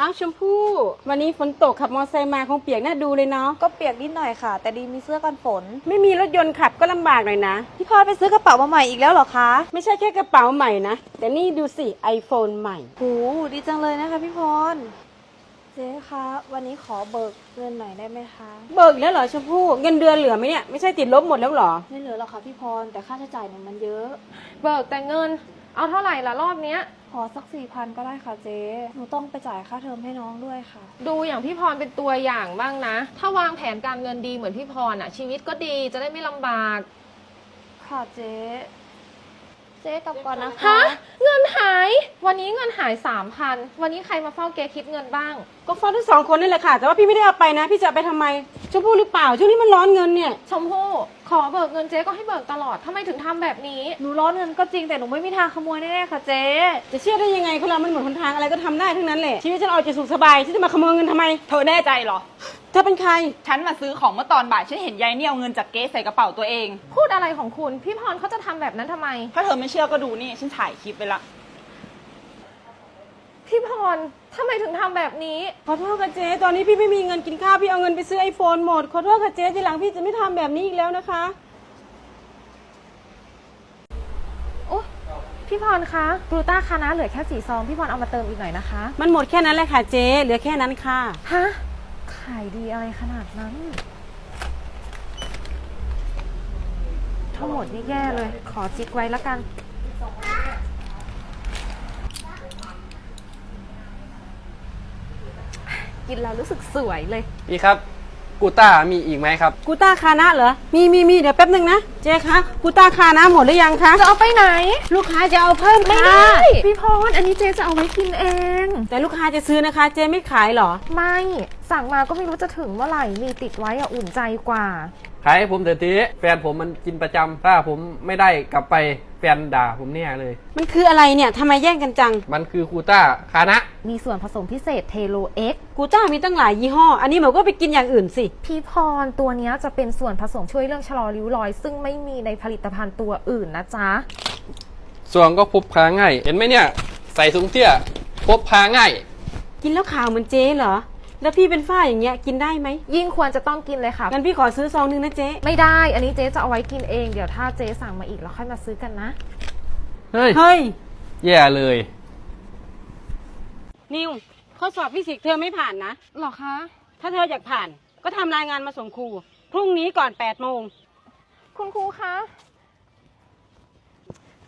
อ้าวชมพู่ วันนี้ฝนตกขับมอเตอร์ไซค์มาคงเปียกน่าดูเลยเนาะก็เปียกนิดหน่อยค่ะ แต่ดีมีเสื้อกันฝน ไม่มีรถยนต์ขับก็ลำบากหน่อยนะ พี่พรไปซื้อกระเป๋ามาใหม่อีกแล้วเหรอคะไม่ใช่แค่กระเป๋าใหม่นะ แต่นี่ดูสิ iPhone ใหม่ หูดีจังเลยนะคะพี่พรเจ๊คะวันนี้ขอเบิกเงินหน่อยได้ไหมคะเบิกแล้วเหรอชมพู่เงินเดือนเหลือไหมเนี่ยไม่ใช่ติดลบหมดแล้วเหรอ ไม่เหลือหรอกค่ะพี่พรแต่ค่าใช้จ่ายเนี่ยมันเยอะ เบิกแต่เงิน เอาเท่าไหร่ละรอบเนี้ย ขอสักสี่พันก็ได้ค่ะเจ๊ หนูต้องไปจ่ายค่าเทอมให้น้องด้วยค่ะ ดูอย่างพี่พรเป็นตัวอย่างบ้างนะ ถ้าวางแผนการเงินดีเหมือนพี่พรอะ ชีวิตก็ดีจะได้ไม่ลำบาก ค่ะเจ๊ เจ๊กลับก่อนนะคะ ฮะเงินหาย วันนี้เงินหายสามพันวันนี้ใครมาเฝ้าเกคิดเงินบ้าง ก็ฟ้องทั้งสองคนนั่นแหละค่ะ แต่ว่าพี่ไม่ได้เอาไปนะ พี่จะเอาไปทำไมชมพู่หรือเปล่า ช่วงนี้มันร้อนเงินเนี่ย ชมพู่ขอเบิกเงินเจ๊ก็ให้เบิกตลอดทำไมถึงทำแบบนี้ หนูร้อนเงินก็จริงแต่หนูไม่มีทางขโมยแน่ๆค่ะเจ๊ จะเชื่อได้ยังไงคนเรามันหมดหนทางอะไรก็ทำได้ทั้งนั้นแหละชีวิตฉันเอาจะสุขสบายที่จะมาขโมยเงินทำไม เธอแน่ใจเหรอ เธอเป็นใคร ฉันมาซื้อของเมื่อตอนบ่าย ฉันเห็นยายเนี่ยเอาเงินจากเก๊ใส่กระเป๋าตัวเอง พูดอะไรของคุณ พี่พรเขาจะทำแบบนั้นทำไม ถ้าเธอไม่เชื่อก็ดูนี่ ฉันถ่ายคลิปไปละ พี่พรทำไมถึงทำแบบนี้ ขอโทษค่ะเจ๊ ตอนนี้พี่ไม่มีเงินกินข้าว พี่เอาเงินไปซื้อไอโฟนหมด ขอโทษค่ะเจ๊ ทีหลังพี่จะไม่ทำแบบนี้อีกแล้วนะคะ โอ้พี่พรคะกลูต้าคานะเหลือแค่สี่ซอง พี่พรเอามาเติมอีกหน่อยนะคะ มันหมดแค่นั้นแหละค่ะเจ๊ เหลือแค่นั้นค่ะ ฮะขายดีอะไรขนาดนั้น ทั้งหมดนี่แย่เลย ขอจิกไว้แล้วกัน กินแล้วรู้สึกสวยเลย พี่ครับ กูต้ามีอีกไหมครับ กูต้าคานะเหรอ มีมีมีเดี๋ยวแป๊บหนึ่งนะ เจ๊คะ กูต้าคานะหมดหรือยังคะ จะเอาไปไหน ลูกค้าจะเอาเพิ่มไม่ค่ะได้ พี่พรอันนี้เจจะเอาไว้กินเอง แต่ลูกค้าจะซื้อนะคะ เจ๊ไม่ขายเหรอ ไม่ สั่งมาก็ไม่รู้จะถึงเมื่อไหร่ มีติดไว้อะอุ่นใจกว่า ขายให้ผมเถอะทีแฟนผมมันกินประจำถ้าผมไม่ได้กลับไปแฟนด่าผมเนี่ยเลย มันคืออะไรเนี่ยทำไมแย่งกันจัง มันคือกูต้าคานะ มีส่วนผสมพิเศษเทโลเอ็ก กูต้ามีตั้งหลายยี่ห้อ อันนี้หมอก็ไปกินอย่างอื่นสิ พี่พรตัวเนี้ยจะเป็นส่วนผสมช่วยเรื่องชะลอริ้วรอย ซึ่งไม่มีในผลิตภัณฑ์ตัวอื่นนะจ๊ะ ส่วนก็พบพาง่าย เห็นไหมเนี่ย ใส่ถุงเตี้ยพบพาง่าย กินแล้วขาวเหมือนเจ๊เหรอ แล้วพี่เป็นฝ้าอย่างเงี้ยกินได้ไหมยิ่งควรจะต้องกินเลยค่ะ งั้นพี่ขอซื้อซองหนึงนะเจ๊ไม่ได้อันนี้เจ๊จะเอาไว้กินเองเดี๋ยวถ้าเจ๊สั่งมาอีกเราค่อยมาซื้อกันนะ เฮ้ย เฮ้ย แย่เลย นิวข้อสอบฟิสิกส์เธอไม่ผ่านนะ หรอคะ ถ้าเธออยากผ่าน ก็ทำรายงานมาส่งครู พรุ่งนี้ก่อน8โมง คุณครูคะ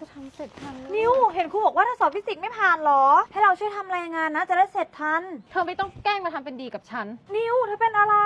จะทำเสร็จทันไหมนิวเห็นครูบอกว่าถ้าสอบฟิสิกส์ไม่ผ่านเหรอ ให้เราช่วยทำรายงานนะ จะได้เสร็จทัน เธอไม่ต้องแกล้งมาทำเป็นดีกับฉัน นิวเธอเป็นอะไร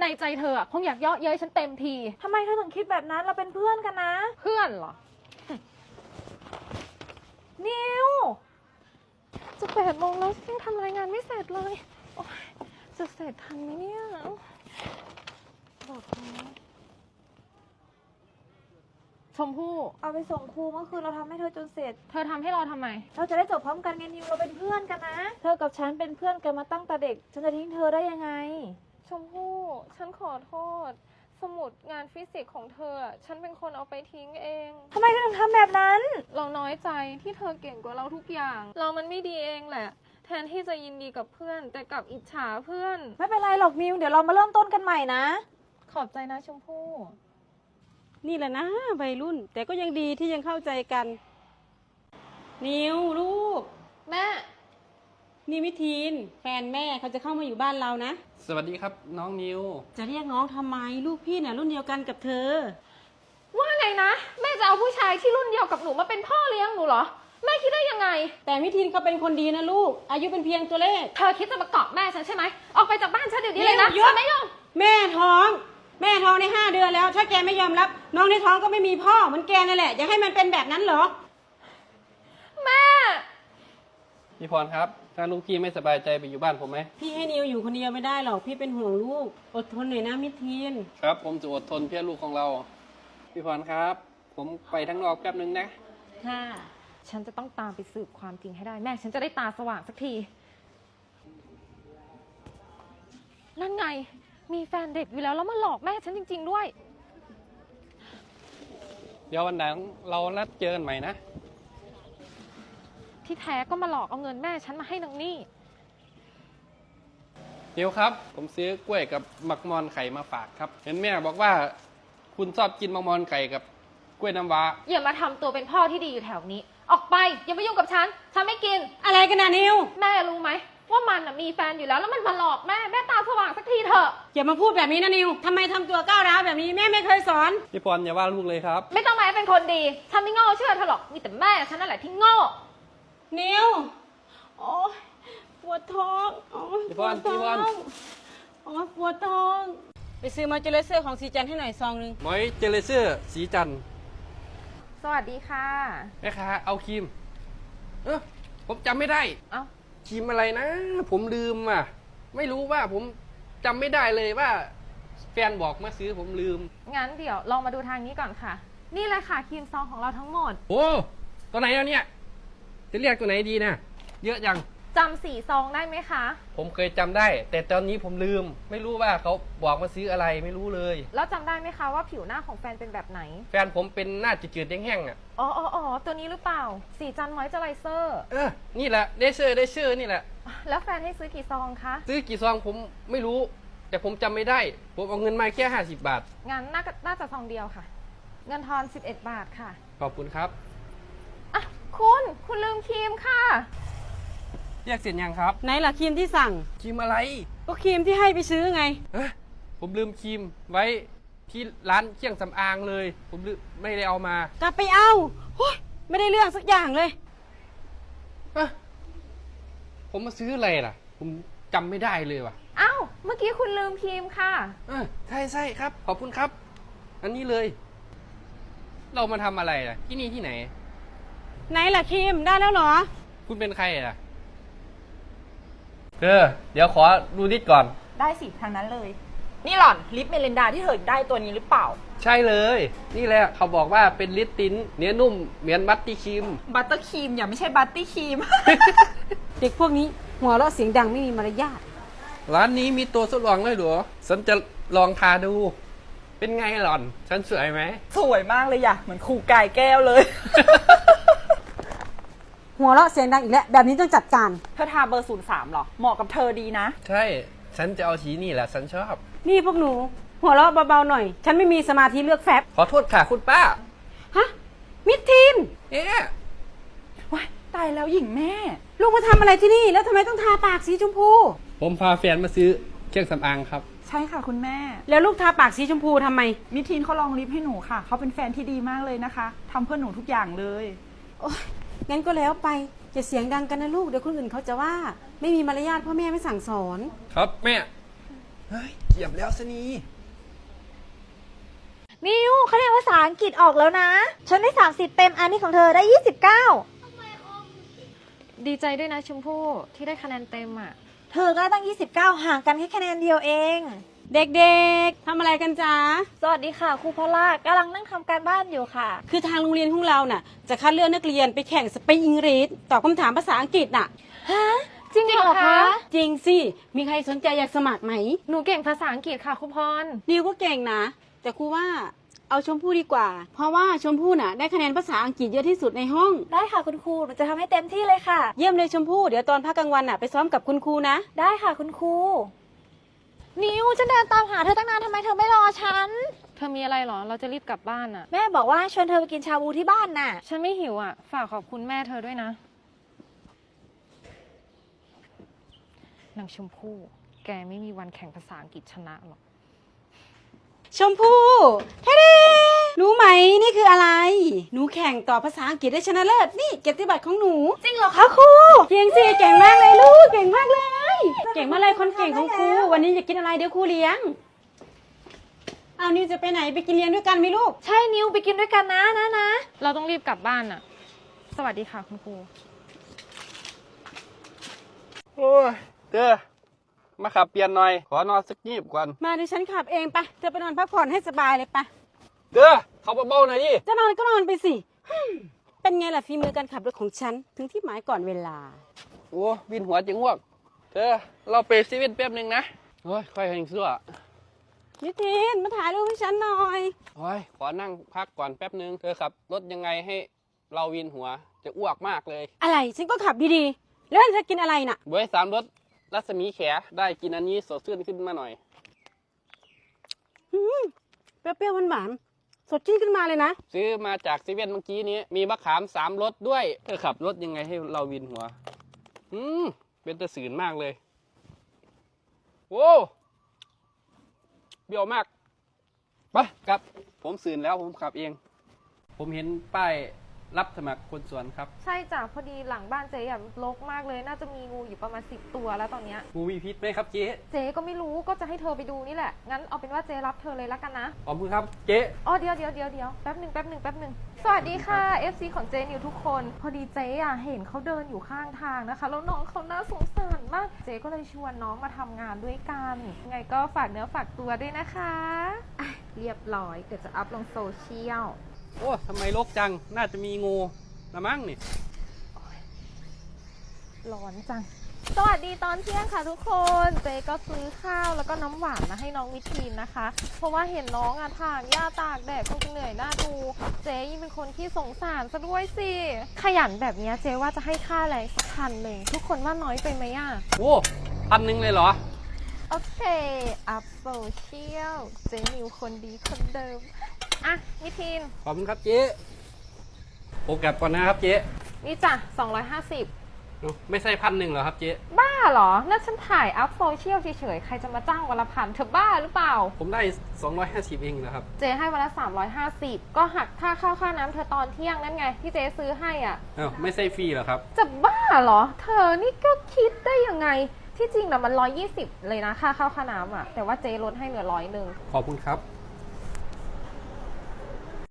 ในใจเธออะคงอยากเยาะเย้ยฉันเต็มทีทำไมเธอถึงคิดแบบนั้นเราเป็นเพื่อนกันนะ เพื่อนเหรอ นิวจะแปดโมงแล้วยังทำรายงานไม่เสร็จเลยโอ๊ยจะเสร็จทันไหมเนี่ยบอกแล้ว ชมพู่ เอาไปส่งครูเมื่อคืนเราทำให้เธอจนเสร็จ เธอทำให้เราทำไม เราจะได้จบพร้อมกันไงนิวเราเป็นเพื่อนกันนะ เธอกับฉันเป็นเพื่อนกันมาตั้งแต่เด็ก ฉันจะทิ้งเธอได้ยังไง ชมพู่ ฉันขอโทษ สมุดงานฟิสิกส์ของเธออะฉันเป็นคนเอาไปทิ้งเอง ทำไมเธอถึงทำแบบนั้น เราน้อยใจที่เธอเก่งกว่าเราทุกอย่าง เรามันไม่ดีเองแหละ แทนที่จะยินดีกับเพื่อน แต่กลับอิจฉาเพื่อน ไม่เป็นไรหรอกนิว เดี๋ยวเรามาเริ่มต้นกันใหม่นะ ขอบใจนะชมพู่ นี่แหละนะวัยรุ่น แต่ก็ยังดีที่ยังเข้าใจกัน นิวลูก แม่ นี่วิทีน แฟนแม่เขาจะเข้ามาอยู่บ้านเรานะ สวัสดีครับน้องนิว จะเรียกน้องทำไมลูกพี่เนี่ยรุ่นเดียวกันกับเธอ ว่าไงนะ แม่จะเอาผู้ชายที่รุ่นเดียวกับหนูมาเป็นพ่อเลี้ยงหนูเหรอ แม่คิดได้ยังไง แต่วิทีนเขาเป็นคนดีนะลูก อายุเป็นเพียงตัวเลข เธอคิดจะมาเกาะแม่ฉันใช่ไหมออกไปจากบ้านฉันเดี๋ยวนี้เลยนะเดี๋ยวหยุด ฉันไม่ยอม แม่ท้อง แม่ท้องในห้าเดือนแล้ว ถ้าแกไม่ยอมรับ น้องในท้องก็ไม่มีพ่อเหมือนแกนั่นแหละอยากให้มันเป็นแบบนั้นเหรอ แม่ พี่พรครับ ถ้าลูกพี่ไม่สบายใจไปอยู่บ้านผมไหมพี่ให้นิวอยู่คนเดียวไม่ได้หรอกพี่เป็นห่วงลูก อดทนหน่อยนะมิทีนครับ ผมจะอดทนเพื่อลูกของเรา พี่พรครับ ผมไปทั้งนอกแป๊บนึงนะ ค่ะ ฉันจะต้องตามไปสืบความจริงให้ได้แม่ ฉันจะได้ตาสว่างสักที นั่นไง มีแฟนเด็กอยู่แล้วแล้วมาหลอกแม่ฉันจริง ๆ ด้วย เดี๋ยววันหลังเรานัดเจอกันใหม่นะ ที่แท้ก็มาหลอกเอาเงินแม่ฉันมาให้นางนี่ เดี๋ยวครับ ผมซื้อกล้วยกับหมักมอนไข่มาฝากครับ เห็นแม่บอกว่า คุณชอบกินหมักมอนไข่กับกล้วยน้ำว้า อย่ามาทำตัวเป็นพ่อที่ดีอยู่แถวนี้ ออกไปอย่ามายุ่งกับฉัน ฉันไม่กิน อะไรกันนะนิว แม่รู้ไหม ว่ามันน่ะมีแฟนอยู่แล้ว แล้วมันมาหลอกแม่ แม่ตาสว่างสักทีเถอะ อย่ามาพูดแบบนี้นะนิวทำไมทำตัวก้าวร้าวแบบนี้แม่ไม่เคยสอน พี่พรอย่าว่าลูกเลยครับ ไม่ต้องมาให้เป็นคนดี ฉันไม่โง่เชื่อเธอหรอก มีแต่แม่ฉันนั่นแหละที่โง่ นิวโอ้ยปวดท้องโอ้ยพี่ปพวรดพี่ท้อพรงโอ้ยปวดท้อง ไปซื้อมาเจลเซอร์ของสีจันให้หน่อยซองหนึง หมอยเจเลเซอร์สีจันทร์สวัสดีค่ะ แม่ค้าเอาครีม เออผมจำไม่ได้ เอ้า ครีมอะไรนะ ผมลืมอะ ไม่รู้ว่าผมจำไม่ได้เลยว่า แฟนบอกมาซื้อผมลืม งั้นเดี๋ยวลองมาดูทางนี้ก่อนค่ะ นี่เลยค่ะครีมซองของเราทั้งหมด โอ้ตัวไหนแล้วเนี่ย จะเรียกตัวไหนดีนะเยอะจัง จำสีซองได้ไหมคะ ผมเคยจำได้ แต่ตอนนี้ผมลืม ไม่รู้ว่าเขาบอกมาซื้ออะไรไม่รู้เลย แล้วจำได้ไหมคะว่าผิวหน้าของแฟนเป็นแบบไหน แฟนผมเป็นหน้าจืดๆแห้งๆอะอ๋ออ๋ออ๋อตัวนี้หรือเปล่า สีจันมอยเจอไรเซอร์ เออนี่แหละได้เชื่อได้เชื่อนี่แหละ แล้วแฟนให้ซื้อกี่ซองคะ ซื้อกี่ซองผมไม่รู้ แต่ผมจำไม่ได้ ผมเอาเงินมาแค่ห้าสิบบาท งั้นน่าจะน่าจะซองเดียวค่ะ เงินทอน 11 บาทค่ะ ขอบคุณครับ อะ คุณ คุณลืมครีมค่ะเรียกเสร็จยังครับ ไหนล่ะครีมที่สั่ง ครีมอะไร ก็ครีมที่ให้ไปซื้อไง เอ้ยผมลืมครีมไว้ที่ร้านเครื่องสำอางเลย ผมลืมไม่ได้เอามาก ลับไปเอาโอ๊ยไม่ได้เรื่องสักอย่างเลย เอ้ยผมมาซื้ออะไรล่ะ ผมจำไม่ได้เลยว่ะอ้าวเมื่อกี้คุณลืมครีมค่ะ เออใช่ใช่ครับ ขอบคุณครับ อันนี้เลย เรามาทำอะไรล่ะ ที่นี่ที่ไหน ไหนล่ะครีมได้แล้วเหรอ คุณเป็นใครล่ะ เออเดี๋ยวขอดูนิดก่อน ได้สิทางนั้นเลย นี่หล่อนลิปเมลินดาที่เธอได้ตัวนี้หรือเปล่า ใช่เลย นี่แหละเขาบอกว่าเป็นลิตตินเนื้อนุ่มเหมือนมัตติครีม บัตเตอร์ครีมอย่าไม่ใช่บัตตี้ครีม เด็กพวกนี้หัวเราะเสียงดังไม่มีมารยาทร้านนี้มีตัวทดลองด้วยเหรอฉันจะลองทาดู เป็นไงหล่อน ฉันสวยไหม สวยมากเลยอะเหมือนครูกายแก้วเลย หัวเราะเสียงดังอีกแล้วแบบนี้ต้องจัดการ เธอทาเบอร์ศูนย์สามหรอ เหมาะกับเธอดีนะ ใช่ ฉันจะเอาสีนี่แหละ ฉันชอบ นี่พวกหนู หัวเราะเบาๆหน่อย ฉันไม่มีสมาธิเลือกแฟบขอโทษค่ะคุณป้า ฮะ มิดทีนเอ๊ะว้ายตายแล้วหญิงแม่ ลูกมาทำอะไรที่นี่ แล้วทำไมต้องทาปากสีชมพู ผมพาแฟนมาซื้อเครื่องสำอางครับ ใช่ค่ะคุณแม่ แล้วลูกทาปากสีชมพูทำไม มิทีนเขาลองลิปให้หนูค่ะ เขาเป็นแฟนที่ดีมากเลยนะคะทำเพื่อหนูทุกอย่างเลย โอ๊ย งั้นก็แล้วไปจะเสียงดังกันนะลูกเดี๋ยวคนอื่นเขาจะว่าไม่มีมารยาทพ่อแม่ไม่สั่งสอน ครับแม่ เฮ้ยเหยียบแล้วสนีนิวคะแนนภาษาอังกฤษออกแล้วนะ ฉันได้ 30 เต็มอันนี้ของเธอได้ 29 ดีใจด้วยนะชมพู่ที่ได้คะแนนเต็มอะ เธอก็ได้ตั้ง 29 ห่างกันแค่คะแนนเดียวเอง เด็กๆ ทำอะไรกันจ๊ะ สวัสดีค่ะครูพอลล่ากำลังนั่งทำการบ้านอยู่ค่ะ คือทางโรงเรียนของเราน่ะ จะคัดเลือกนักเรียนไปแข่งสเปนอังกฤษตอบคำถามภาษาอังกฤษน่ะ ฮะ จริงเหรอคะ จริงสิ มีใครสนใจอยากสมัครไหม หนูเก่งภาษาอังกฤษค่ะครูพร นิวก็เก่งนะ แต่ครูว่าเอาชมพู่ดีกว่า เพราะว่าชมพู่น่ะได้คะแนนภาษาอังกฤษเยอะที่สุดในห้อง ได้ค่ะคุณครูหนูจะทำให้เต็มที่เลยค่ะ เยี่ยมเลยชมพู่ เดี๋ยวตอนพักกลางวันน่ะไปซ้อมกับคุณครูนะ ได้ค่ะคุณครู นิวจะเดินตามหาเธอตั้งนานทำไมเธอไม่รอฉัน เธอมีอะไรเหรอ เราจะรีบกลับบ้านอะแม่บอกว่าให้ชวนเธอไปกินชาบูที่บ้านน่ะ ฉันไม่หิวอะฝากขอบคุณแม่เธอด้วยนะ นางชมพู่ แกไม่มีวันแข่งภาษาอังกฤษชนะหรอก ชมพู่เฮ้เด้ รู้ไหมนี่คืออะไร หนูแข่งต่อภาษาอังกฤษได้ชนะเลิศ นี่เกียรติบัตรของหนู จริงเหรอคะครูเก่งสิเก่งมากเลยลูก เก่งมากเลย เก่งมากเลยคนเก่งของครู วันนี้จะกินอะไรเดี๋ยวครูเลี้ยง เอานิวจะไปไหนไปกินเลี้ยงด้วยกันไหมลูก ใช่นิวไปกินด้วยกันนะนะนะ เราต้องรีบกลับบ้านอะ สวัสดีค่ะคุณครู โอ้ยเด้อมาขับเปลี่ยนหน่อย ขอนอนสักยีบก่อน มาดิฉันขับเองไปะเธอไปนอนพักผ่อนให้สบายเลยไปะ เด้อเขาเบาๆหน่อยดิจะนอนก็นอนไปสิฮึ่มเป็นไงล่ะฝีมือการขับรถของฉัน ถึงที่หมายก่อนเวลา โอ้วินหัวจังอ้วกเธอเราไปซีเว่นแป๊บหนึ่งนะโอ้ยค่อยแห่งเสื้อนิทินมาถ่ายรูปให้ฉันหน่อยโอ้ยขอนั่งพักก่อนแป๊บหนึ่งเธอขับรถยังไงให้เราวินหัวจะอ้วกมากเลย อะไรฉันก็ขับดีๆ แล้วเธอกินอะไรน่ะเว้ยสามรถรัศมีแขได้กินอันนี้สดชื่นขึ้นมาหน่อยเปรี้ยวๆหวานๆ สดชื่นขึ้นมาเลยนะ ซื้อมาจากเซเว่นเมื่อกี้นี้ มีมะขามสามรสด้วยเธอขับรถยังไงให้เราวินหัว อืม เป็นตะสืนมากเลย โว้เบี้ยวมาก ไปกลับ ผมสื่นแล้วผมขับเอง ผมเห็นป้าย รับสมัครคนสวนครับ ใช่จ้ะพอดีหลังบ้านเจ๊อะรกมากเลย น่าจะมีงูอยู่ประมาณสิบตัวแล้วตอนเนี้ยงูมีพิษไหมครับเจ๊เจ๊ก็ไม่รู้ก็จะให้เธอไปดูนี่แหละ งั้นเอาเป็นว่าเจ๊รับเธอเลยละกันนะ ขอบคุณครับเจ๊อ๋อเดี๋ยวเดี๋ยวเดี๋ยวเดี๋ยวแป๊บหนึ่งแป๊บหนึ่งแป๊บหนึ่งสวัสดีค่ะ FC ของเจนิวทุกคน พอดีเจ๊อะเห็นเขาเดินอยู่ข้างทางนะคะ แล้วน้องเขาน่าสงสารมาก เจ๊ก็เลยชวนน้องมาทำงานด้วยกันยังไงก็ฝากเนื้อฝากตัวด้วยนะคะอะเรียบร้อยเดี๋ยวจะอัพลงโซเชียล โอ้ทำไมรกจัง น่าจะมีงูละมั้งนี่ ร้อนจัง สวัสดีตอนเที่ยงค่ะทุกคนเจ๊ก็ซื้อข้าวแล้วก็น้ำหวานมาให้น้องวิทีนนะคะ เพราะว่าเห็นน้องอะถางหญ้าตากแดดคงจะเหนื่อยหน้าดูเจ๊ยิ่งเป็นคนที่สงสารซะด้วยสิ ขยันแบบเนี้ยเจ๊ว่าจะให้ค่าแรงสักพันหนึ่งทุกคนว่าน้อยไปไหมอะ โอ้พันหนึ่งเลยเหรอ โอเค อัพโซเชียล เจ๊นิวคนดีคนเดิม อะวิทีนขอบคุณครับเจ๊ผมกลับก่อนนะครับเจ๊นี่จ้ะ250เอ้าไม่ใช่พันหนึ่งเหรอครับเจ๊ บ้าเหรอนั่นฉันถ่ายอัพโซเชียลเฉยๆ ใครจะมาจ้างวันละพันเธอบ้าหรือเปล่า ผมได้ 250 เองนะครับ เจให้วันละ 350 ก็หักค่าข้าวค่าน้ำเธอตอนเที่ยงนั่นไง ที่เจซื้อให้อะอ้าวไม่ใช่ฟรีเหรอครับ จะบ้าเหรอ เธอนี่ก็คิดได้ยังไง ที่จริงนะมัน 120 เลยนะค่าข้าวค่าน้ำอะ แต่ว่าเจลดให้เหลือร้อยหนึ่งขอบคุณครับ